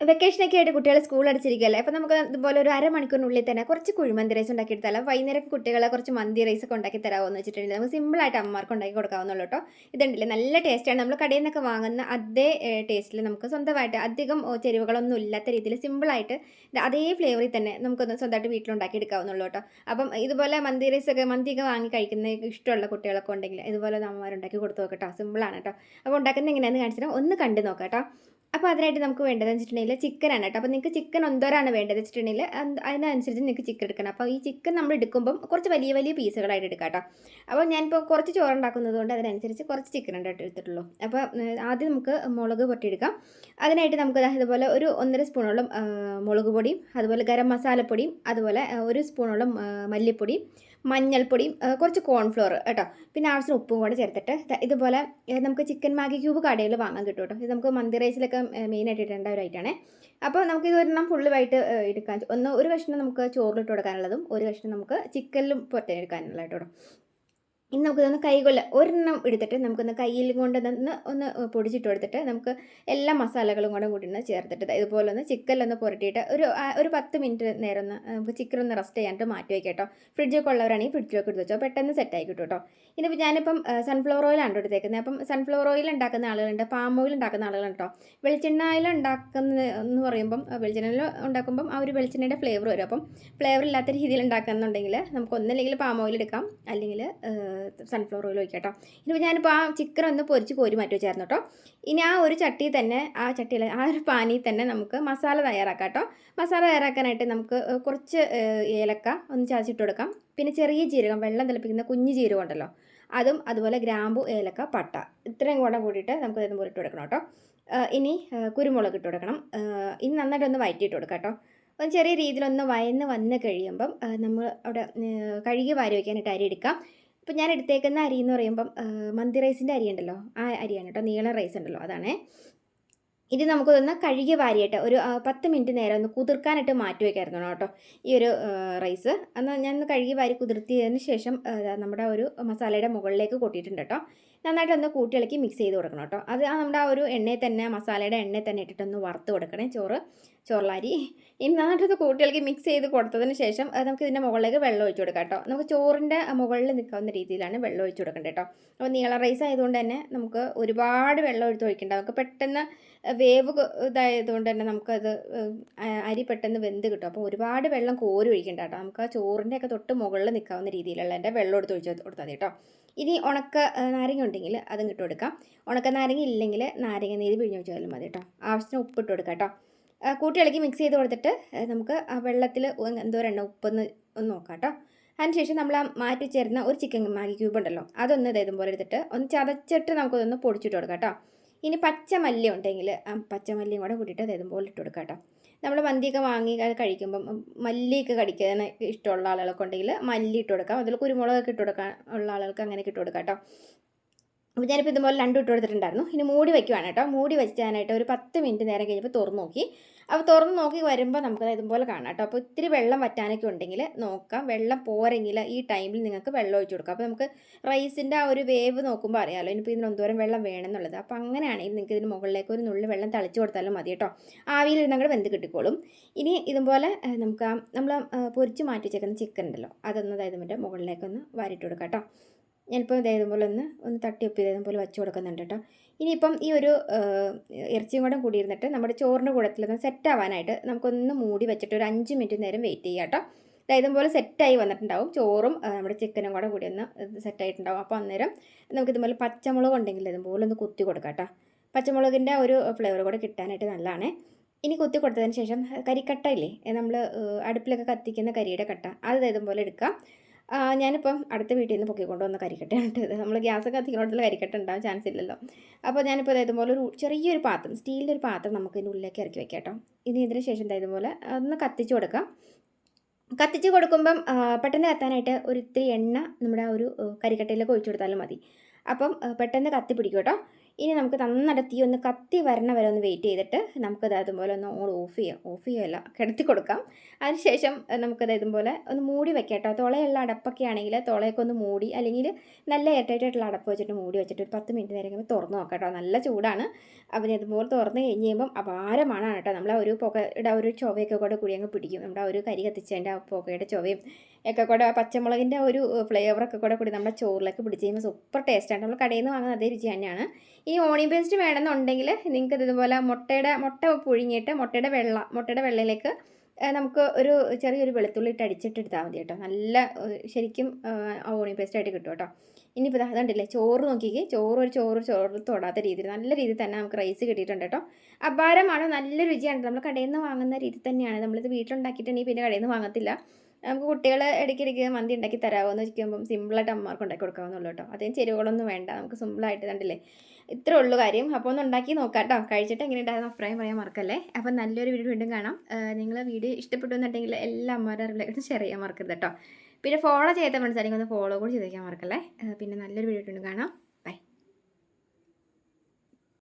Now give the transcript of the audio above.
വെക്കേഷനൊക്കെ ആയിട്ട് കുട്ടികളെ സ്കൂൾ അടിച്ചിരിക്കുകയല്ലേ? അപ്പോൾ നമുക്ക് ഇതുപോലെ ഒരു അരമണിക്കൂറിനുള്ളിൽ തന്നെ കുറച്ച് കുഴിമന്തി റൈസ് ഉണ്ടാക്കി എടുത്താലോ വൈകുന്നേരം കുട്ടികളെ കുറച്ച് മന്തി റൈസ് ഒക്കെ ഉണ്ടാക്കി തരാമോ എന്ന് വെച്ചിട്ടുണ്ടെങ്കിൽ നമുക്ക് സിമ്പിളായിട്ട് അമ്മമാർക്ക് ഉണ്ടാക്കി കൊടുക്കാവുന്നുള്ളൂ കേട്ടോ. ഇതുണ്ടല്ലേ? നല്ല ടേസ്റ്റാണ് നമ്മൾ കടയിൽ നിന്നൊക്കെ വാങ്ങുന്ന അതേ ടേസ്റ്റിൽ നമുക്ക് സ്വന്തമായിട്ട് അധികം ചെരുവകളൊന്നും ഇല്ലാത്ത രീതിയിൽ സിമ്പിളായിട്ട് അതേ ഫ്ലേവറിൽ തന്നെ നമുക്കൊന്ന് സ്വന്തമായിട്ട് വീട്ടിലുണ്ടാക്കി എടുക്കാവുന്നുള്ളൂ കേട്ടോ. അപ്പം ഇതുപോലെ മന്തി റൈസ് ഒക്കെ മന്തിയൊക്കെ വാങ്ങി കഴിക്കുന്ന ഇഷ്ടമുള്ള കുട്ടികളൊക്കെ ഉണ്ടെങ്കിൽ ഇതുപോലെ അമ്മമാർ ഉണ്ടാക്കി കൊടുത്തു നോക്കട്ടോ സിമ്പിളാണ് കേട്ടോ. അപ്പോൾ ഉണ്ടാക്കുന്നത് എങ്ങനെയാണെന്ന് കാണിച്ചിട്ട് ഒന്ന് കണ്ടു നോക്കാം കേട്ടോ. അപ്പോൾ അതിനായിട്ട് നമുക്ക് വേണ്ടതെന്ന് വെച്ചിട്ടുണ്ടെങ്കിൽ ചിക്കനാണ് കേട്ടോ. അപ്പോൾ നിങ്ങൾക്ക് ചിക്കൻ ഒന്തോരാണ് വേണ്ടത് വെച്ചിട്ടുണ്ടെങ്കിൽ അതിനനുസരിച്ച് നിങ്ങൾക്ക് ചിക്കൻ എടുക്കണം. അപ്പോൾ ഈ ചിക്കൻ നമ്മൾ എടുക്കുമ്പം കുറച്ച് വലിയ വലിയ പീസുകളായിട്ട് എടുക്കാം കേട്ടോ. അപ്പോൾ ഞാനിപ്പോൾ കുറച്ച് ചോറുണ്ടാക്കുന്നത് കൊണ്ട് അതിനനുസരിച്ച് കുറച്ച് ചിക്കൻ ഉണ്ടായിട്ട് എടുത്തിട്ടുള്ളൂ. അപ്പോൾ ആദ്യം നമുക്ക് മുളക് പൊട്ടിയെടുക്കാം. അതിനായിട്ട് നമുക്ക് ഇതുപോലെ ഒരു ഒന്നര സ്പൂണോളം മുളക് പൊടിയും അതുപോലെ ഗരം മസാലപ്പൊടിയും അതുപോലെ ഒരു സ്പൂണോളം മല്ലിപ്പൊടിയും മഞ്ഞൾപ്പൊടിയും കുറച്ച് കോൺഫ്ലോർ കേട്ടോ. പിന്നെ ആവശ്യത്തിന് ഉപ്പും കൂടെ ചേർത്തിട്ട് ഇതുപോലെ നമുക്ക് ചിക്കൻ മാഗി ക്യൂബ് കടയിൽ വാങ്ങാൻ കിട്ടും കേട്ടോ. ഇത് നമുക്ക് മന്തി റൈസിലൊക്കെ മെയിനായിട്ട് ഇടേണ്ട ഒരു ഐറ്റാണ് അപ്പോൾ നമുക്ക് ഇത് ഒരെണ്ണം ഫുള്ളുമായിട്ട് എടുക്കാൻ ഒന്ന് ഒരു കഷ്ണം നമുക്ക് ചോറിലിട്ട് കൊടുക്കാനുള്ളതും ഒരു കഷ്ണം നമുക്ക് ചിക്കനിലും പൊറ്റ എടുക്കാനുള്ളതായിട്ട്. കേട്ടോ ഇനി നമുക്കിതൊന്ന് കൈകൊള്ള ഒരെണ്ണം എടുത്തിട്ട് നമുക്കൊന്ന് കയ്യിൽ കൊണ്ട് ഒന്ന് ഒന്ന് പൊടിച്ചിട്ട് കൊടുത്തിട്ട് നമുക്ക് എല്ലാ മസാലകളും കൂടെ കൂടി ഒന്ന് ചേർത്തിട്ട് ഇതുപോലെ ഒന്ന് ചിക്കനിലൊന്ന് പുരട്ടിയിട്ട് ഒരു ഒരു പത്ത് മിനിറ്റ് നേരം ഒന്ന് നമുക്ക് ചിക്കൻ ഒന്ന് റെസ്റ്റ് ചെയ്യാനായിട്ട് മാറ്റി വയ്ക്കാം കേട്ടോ ഫ്രിഡ്ജൊക്കെ ഉള്ളവരാണെങ്കിൽ ഫ്രിഡ്ജിലൊക്കെ എടുത്ത് വെച്ചോ പെട്ടെന്ന് സെറ്റ് ആയി കിട്ടും കേട്ടോ ഇനിയിപ്പോൾ ഞാനിപ്പം സൺഫ്ലവർ ഓയിലാണ് എടുത്തേക്കുന്നത്. അപ്പം സൺഫ്ലവർ ഓയിൽ ഉണ്ടാക്കുന്ന ആളുകളുണ്ട് പാം ഓയിൽ ഉണ്ടാക്കുന്ന ആളുകളുണ്ട് കേട്ടോ വെളിച്ചെണ്ണയിൽ ഉണ്ടാക്കുന്ന എന്ന് പറയുമ്പം വെളിച്ചെണ്ണയിൽ ഉണ്ടാക്കുമ്പം ആ ഒരു വെളിച്ചെണ്ണയുടെ ഫ്ലേവർ വരും. അപ്പം ഫ്ലേവർ ഇല്ലാത്ത രീതിയിൽ ഉണ്ടാക്കുന്നുണ്ടെങ്കിൽ നമുക്ക് ഒന്നല്ലെങ്കിൽ പാം ഓയിൽ എടുക്കാം. അല്ലെങ്കിൽ സൺഫ്ലവർ ഓയിൽ ഒഴിക്കാം കേട്ടോ. ഇനിയിപ്പോൾ ഞാനിപ്പോൾ ആ ചിക്കൻ ഒന്ന് പൊരിച്ച് കോരി മാറ്റി വെച്ചായിരുന്നു കേട്ടോ. ഇനി ആ ഒരു ചട്ടി തന്നെ ആ ചട്ടിയിൽ ആ ഒരു പാനിയിൽ തന്നെ നമുക്ക് മസാല തയ്യാറാക്കാം കേട്ടോ. മസാല തയ്യാറാക്കാനായിട്ട് നമുക്ക് കുറച്ച് ഏലക്ക ഒന്ന് ചതച്ചിട്ട് കൊടുക്കാം. പിന്നെ ചെറിയ ജീരകം വെള്ളം തിളപ്പിക്കുന്ന കുഞ്ഞു ജീരകം ഉണ്ടല്ലോ. അതും അതുപോലെ ഗ്രാമ്പു ഏലക്ക പട്ട ഇത്രയും കൂടെ കൂടിയിട്ട് നമുക്ക് ഇതുപോലെ ഇട്ട് കൊടുക്കണം കേട്ടോ. ഇനി കുരുമുളക് ഇട്ട് കൊടുക്കണം. ഇനി നന്നായിട്ട് ഒന്ന് വയറ്റിയിട്ട് കൊടുക്കാം കേട്ടോ. ഒന്ന് ചെറിയ രീതിയിലൊന്ന് വയന്ന് വന്ന് കഴിയുമ്പം നമ്മൾ അവിടെ കഴുകി വാരി വയ്ക്കാനായിട്ട് അരി എടുക്കാം. ഇപ്പം ഞാൻ എടുത്തേക്കുന്ന അരി എന്ന് പറയുമ്പം മന്തി റൈസിന്റെ അരി ഉണ്ടല്ലോ ആ അരിയാണ് കേട്ടോ നീളം റൈസ് ഉണ്ടല്ലോ അതാണ്. ഇത് നമുക്കൊന്ന് കഴുകി വാരിയിട്ട് ഒരു പത്ത് മിനിറ്റ് നേരം ഒന്ന് കുതിർക്കാനായിട്ട് മാറ്റി വയ്ക്കായിരുന്നു കേട്ടോ ഈ ഒരു റൈസ്. എന്നാൽ ഞാൻ ഒന്ന് കഴുകി വാരി കുതിർത്തിയതിന് ശേഷം നമ്മുടെ ഒരു മസാലയുടെ മുകളിലേക്ക് കൊട്ടിയിട്ടുണ്ട് കേട്ടോ. നന്നായിട്ട് ഒന്ന് കൂട്ടിയിളക്കി മിക്സ് ചെയ്ത് കൊടുക്കണം കേട്ടോ. അത് നമ്മുടെ ആ ഒരു എണ്ണയിൽ തന്നെ മസാലയുടെ എണ്ണയിൽ തന്നെ ഇട്ടിട്ടൊന്ന് വറുത്ത് കൊടുക്കണേ ചോറ്. ചോറിലരി. ഇനി നന്നായിട്ട് കൂട്ടിയിളക്കി മിക്സ് ചെയ്ത് കൊടുത്തതിന് ശേഷം നമുക്ക് ഇതിന്റെ മുകളിലേക്ക് വെള്ളം ഒഴിച്ചു കൊടുക്കാം കേട്ടോ. നമുക്ക് ചോറിന്റെ മുകളിൽ നിൽക്കാവുന്ന രീതിയിലാണ് വെള്ളം ഒഴിച്ചു കൊടുക്കേണ്ടത് കേട്ടോ. അപ്പോൾ നീള റൈസ് ആയതുകൊണ്ട് തന്നെ നമുക്ക് ഒരുപാട് വെള്ളം ഒഴിച്ച് ഒഴിക്കേണ്ട. നമുക്ക് പെട്ടെന്ന് വേവ് ഇതായതുകൊണ്ട് തന്നെ നമുക്കത് അരി പെട്ടെന്ന് വെന്ത് കിട്ടും. അപ്പോൾ ഒരുപാട് വെള്ളം കോരി ഒഴിക്കേണ്ട കേട്ടോ. നമുക്ക് ആ ചോറിന്റെ ഒക്കെ തൊട്ട് മുകളിൽ നിൽക്കാവുന്ന രീതിയിലുള്ള എന്റെ വെള്ളം എടുത്ത് ഒഴിച്ച് കൊടുത്താൽ മതി കേട്ടോ. ഇനി ഉണക്ക നാരങ്ങ ഉണ്ടെങ്കിൽ അതും ഇട്ട് കൊടുക്കാം. ഉണക്ക നാരങ്ങ ഇല്ലെങ്കിൽ നാരങ്ങ നീര് പിഴിഞ്ഞ് വെച്ചാലും മതി കേട്ടോ. ആവശ്യത്തിന് ഉപ്പിട്ട് കൊടുക്കാം കേട്ടോ. ആ, കൂട്ടി ഇളക്കി മിക്സ് ചെയ്ത് കൊടുത്തിട്ട് നമുക്ക് ആ വെള്ളത്തിൽ എന്തോരം എണ്ണ ഉപ്പൊന്ന് ഒന്ന് നോക്കാം കേട്ടോ. അതിനുശേഷം നമ്മൾ ആ മാറ്റി ചേരുന്ന ഒരു ചിക്കൻ മാഗി ക്യൂബ് ഉണ്ടല്ലോ അതൊന്ന് ഇത് പോലെ എടുത്തിട്ട് ഒന്ന് ചതച്ചിട്ട് നമുക്കതൊന്ന് പൊടിച്ചിട്ട് കൊടുക്കാം കേട്ടോ. ഇനി പച്ചമല്ലി ഉണ്ടെങ്കിൽ ആ പച്ചമല്ലിയും കൂടെ കൂട്ടിയിട്ട് അത് ഇതുപോലെ ഇട്ട് കൊടുക്കാം കേട്ടോ. നമ്മൾ മന്തിയൊക്കെ വാങ്ങി കഴിക്കുമ്പം മല്ലിയൊക്കെ കടിക്കാൻ ഇഷ്ടമുള്ള ആളുകളൊക്കെ ഉണ്ടെങ്കിൽ മല്ലി ഇട്ട് കൊടുക്കാം അതിൽ കുരുമുളകൊക്കെ ഇട്ട് കൊടുക്കാൻ ഉള്ള ആളുകൾക്ക് അങ്ങനെയൊക്കെ ഇട്ട് കൊടുക്കാം കേട്ടോ. അപ്പോൾ ഞാനിപ്പോൾ ഇതുപോലെ രണ്ടും ഇട്ട് കൊടുത്തിട്ടുണ്ടായിരുന്നു. ഇനി മൂടി വയ്ക്കുവാണ് കേട്ടോ. മൂടി വെച്ചാനായിട്ട് ഒരു പത്ത് മിനിറ്റ് നേരം കഴിഞ്ഞപ്പോൾ തുറന്നു നോക്കി. അപ്പോൾ തുറന്ന് നോക്കി വരുമ്പോൾ നമുക്ക് ഇതുപോലെ കാണാം കേട്ടോ. അപ്പോൾ ഇത്തിരി വെള്ളം വറ്റാനൊക്കെ ഉണ്ടെങ്കിൽ നോക്കാം. വെള്ളം പോരെങ്കിൽ ഈ ടൈമിൽ നിങ്ങൾക്ക് വെള്ളം ഒഴിച്ചു കൊടുക്കാം. അപ്പോൾ നമുക്ക് റൈസിന്റെ ആ ഒരു വേവ് നോക്കുമ്പോൾ അറിയാമല്ലോ. ഇനിയിപ്പോൾ ഇതിന് എന്തോരം വെള്ളം വേണമെന്നുള്ളത്. അപ്പോൾ അങ്ങനെയാണെങ്കിൽ നിങ്ങൾക്ക് ഇതിന് മുകളിലേക്ക് ഒരു നുള്ളി വെള്ളം തളിച്ച് കൊടുത്താലും മതി കേട്ടോ. ആവിയിൽ വെന്ത് കിട്ടിക്കോളും. ഇനി ഇതുപോലെ നമുക്ക് നമ്മൾ പൊരിച്ച് മാറ്റി വെച്ചേക്കുന്ന ചിക്കൻ ഉണ്ടല്ലോ. അതൊന്ന് അതായത് മറ്റേ മുകളിലേക്കൊന്ന് വാരിട്ട് കൊടുക്കാം കേട്ടോ. ഞാനിപ്പോൾ ഇതേ ഇതുപോലെ ഒന്ന് ഒന്ന് തട്ടിയൊപ്പി പോലെ വെച്ച് കൊടുക്കുന്നുണ്ട് കേട്ടോ. ഇനിയിപ്പം ഈ ഒരു ഇറച്ചിയും കൂടെ കൂടി ഇരുന്നിട്ട് നമ്മുടെ ചോറിന്റെ കൂടത്തിലൊന്ന് സെറ്റ് ആവാനായിട്ട് നമുക്കൊന്ന് മൂടി വെച്ചിട്ട് ഒരു അഞ്ച് മിനിറ്റ് നേരം വെയിറ്റ് ചെയ്യാം കേട്ടോ. അതായത് ഇതുപോലെ സെറ്റായി വന്നിട്ടുണ്ടാവും. ചോറും നമ്മുടെ ചിക്കനും കൂടെ കൂടി ഒന്ന് സെറ്റായിട്ടുണ്ടാവും. അപ്പോൾ അന്നേരം നമുക്ക് ഇതുപോലെ പച്ചമുളക് ഉണ്ടെങ്കിൽ ഇതുപോലെ ഒന്ന് കുത്തി കൊടുക്കാം കേട്ടോ. പച്ചമുളകിന്റെ ഒരു ഫ്ലേവർ കൂടെ കിട്ടാനായിട്ട് നല്ലതാണ്. ഇനി കുത്തി കൊടുത്തതിന് ശേഷം കരിക്കട്ട ഇല്ലേ? നമ്മൾ അടുപ്പിലൊക്കെ കത്തിക്കുന്ന കരിയുടെ കട്ട. അത് ഇതുപോലെ എടുക്കാം. ഞാനിപ്പം അടുത്ത വീട്ടിൽ നിന്ന് പൊക്കിക്കൊണ്ട് വന്ന കരിക്കട്ടയാണ് ഇത് നമ്മൾ ഗ്യാസ് കത്തിക്കുന്നിടത്തുള്ള കരിക്കട്ട ഉണ്ടാവാൻ ചാൻസ് ഇല്ലല്ലോ. അപ്പോൾ ഞാനിപ്പോൾ ഇതുപോലെ ഒരു ചെറിയൊരു പാത്രം സ്റ്റീലിന്റെ ഒരു പാത്രം നമുക്ക് ഇതിന്റെ ഉള്ളിലേക്ക് ഇറക്കി വെക്കാം കേട്ടോ ഇനി ഇതിന് ശേഷം ഇതുപോലെ ഒന്ന് കത്തിച്ച് കൊടുക്കാം. കത്തിച്ച് കൊടുക്കുമ്പം പെട്ടെന്ന് കത്താനായിട്ട് ഒരു ഇത്തിരി എണ്ണ നമ്മുടെ ആ ഒരു കരിക്കട്ടയിലേക്ക് ഒഴിച്ചു കൊടുത്താലും മതി. അപ്പം പെട്ടെന്ന് കത്തി പിടിക്കും കേട്ടോ. ഇനി നമുക്ക് നന്നായിട്ട് തീ ഒന്ന് കത്തി വരണ വരെ ഒന്ന് വെയിറ്റ് ചെയ്തിട്ട് നമുക്കത് അതുപോലെ ഒന്ന് ഓൺ ഓഫ് ചെയ്യാം. ഓഫ് ചെയ്യുമല്ല കിടത്തി കൊടുക്കാം. അതിനുശേഷം നമുക്കത് ഇതുപോലെ ഒന്ന് മൂടി വെക്കാം കേട്ടോ. തുളയുള്ള അടപ്പൊക്കെ ആണെങ്കിൽ തുളയൊക്കെ ഒന്ന് മൂടി അല്ലെങ്കിൽ നല്ല എയർടൈറ്റായിട്ടുള്ള അടപ്പ് വെച്ചിട്ട് മൂടി വെച്ചിട്ട് ഒരു പത്ത് മിനിറ്റ് നേരം കഴിയുമ്പോൾ തുറന്ന് നോക്കാം കേട്ടോ. നല്ല ചൂടാണ്. അപ്പം ഇതുപോലെ തുറന്ന് കഴിഞ്ഞ് കഴിയുമ്പം അപാരമാണ് കേട്ടോ. നമ്മൾ ഒരു പുകയുടെ ഒരു ചുവയൊക്കെ കൂടെ കൂടി അങ്ങ് പിടിക്കും. നമ്മുടെ ഒരു കരി കത്തിച്ചതിന്റെ ആ പുകയുടെ ചുവയും ഒക്കെ കൂടെ പച്ചമുളകിന്റെ ഒരു ഫ്ലേവറൊക്കെ കൂടെ കൂടി നമ്മുടെ ചോറിലേക്ക് പിടിച്ച് കഴിയുമ്പോൾ സൂപ്പർ ടേസ്റ്റാണ് നമ്മൾ കടയിൽ നിന്ന് വാങ്ങുന്ന അതേ രുചി തന്നെയാണ്. ഈ ഓണി പേസ്റ്റ് വേണമെന്നുണ്ടെങ്കിൽ നിങ്ങൾക്ക് ഇതുപോലെ മുട്ടയുടെ മുട്ട പുഴുങ്ങിയിട്ട് മുട്ടയുടെ വെള്ള മുട്ടയുടെ വെള്ളയിലേക്ക് നമുക്ക് ഒരു ചെറിയൊരു വെളുത്തുള്ളി ഇട്ട് അടിച്ചിട്ടെടുത്താൽ മതി കേട്ടോ. നല്ല ശരിക്കും ഓണി പേസ്റ്റ് ആയിട്ട് കിട്ടും കേട്ടോ. ഇനിയിപ്പോൾ ദാ അതുണ്ടല്ലേ ചോറ് നോക്കിക്കേ ചോറ് ഒരു ചോറ് ചോറ് തൊടാത്ത രീതിയിൽ നല്ല രീതിയിൽ തന്നെ നമുക്ക് റൈസ് കിട്ടിയിട്ടുണ്ട് കേട്ടോ. അപാരമാണ് നല്ല രുചിയാണ്. നമ്മൾ കടയിൽ നിന്ന് വാങ്ങുന്ന രീതി തന്നെയാണ്. നമ്മളിത് വീട്ടിലുണ്ടാക്കിയിട്ടുണ്ടെങ്കിൽ പിന്നെ കടയിൽ നിന്ന് വാങ്ങത്തില്ല. നമുക്ക് കുട്ടികൾ ഇടയ്ക്കിടയ്ക്ക് മന്തി ഉണ്ടാക്കി തരാമോ എന്ന് ചോദിക്കുമ്പം സിമ്പിളായിട്ട് അമ്മമാർക്ക് ഉണ്ടാക്കി കൊടുക്കാവുന്നുള്ളൂ കേട്ടോ. അതേ ചെരുവകളൊന്നും വേണ്ട. നമുക്ക് സിമ്പിളായിട്ട് കണ്ടില്ലേ? ഇത്രേ ഉള്ളൂ കാര്യം. അപ്പോൾ ഒന്ന് ഉണ്ടാക്കി നോക്കാം കേട്ടോ. കഴിച്ചിട്ട് എങ്ങനെ ഉണ്ടായിരുന്നു അഭിപ്രായം പറയാൻ മറക്കല്ലേ? അപ്പോൾ നല്ലൊരു വീഡിയോ വീണ്ടും കാണാം. നിങ്ങൾ വീഡിയോ ഇഷ്ടപ്പെട്ടു എന്നുണ്ടെങ്കിൽ എല്ലാ അമ്മമാരുടെ റിലേറ്റഡ് ഷെയർ ചെയ്യാൻ മറക്കരുത് കേട്ടോ. പിന്നെ ഫോളോ ചെയ്ത ഫ്രണ്ട്സ് ആയിരിക്കും ഒന്ന് ഫോളോ കൂടി ചെയ്തേക്കാൻ മറക്കല്ലേ? പിന്നെ നല്ലൊരു വീഡിയോ വീണ്ടും കാണാം.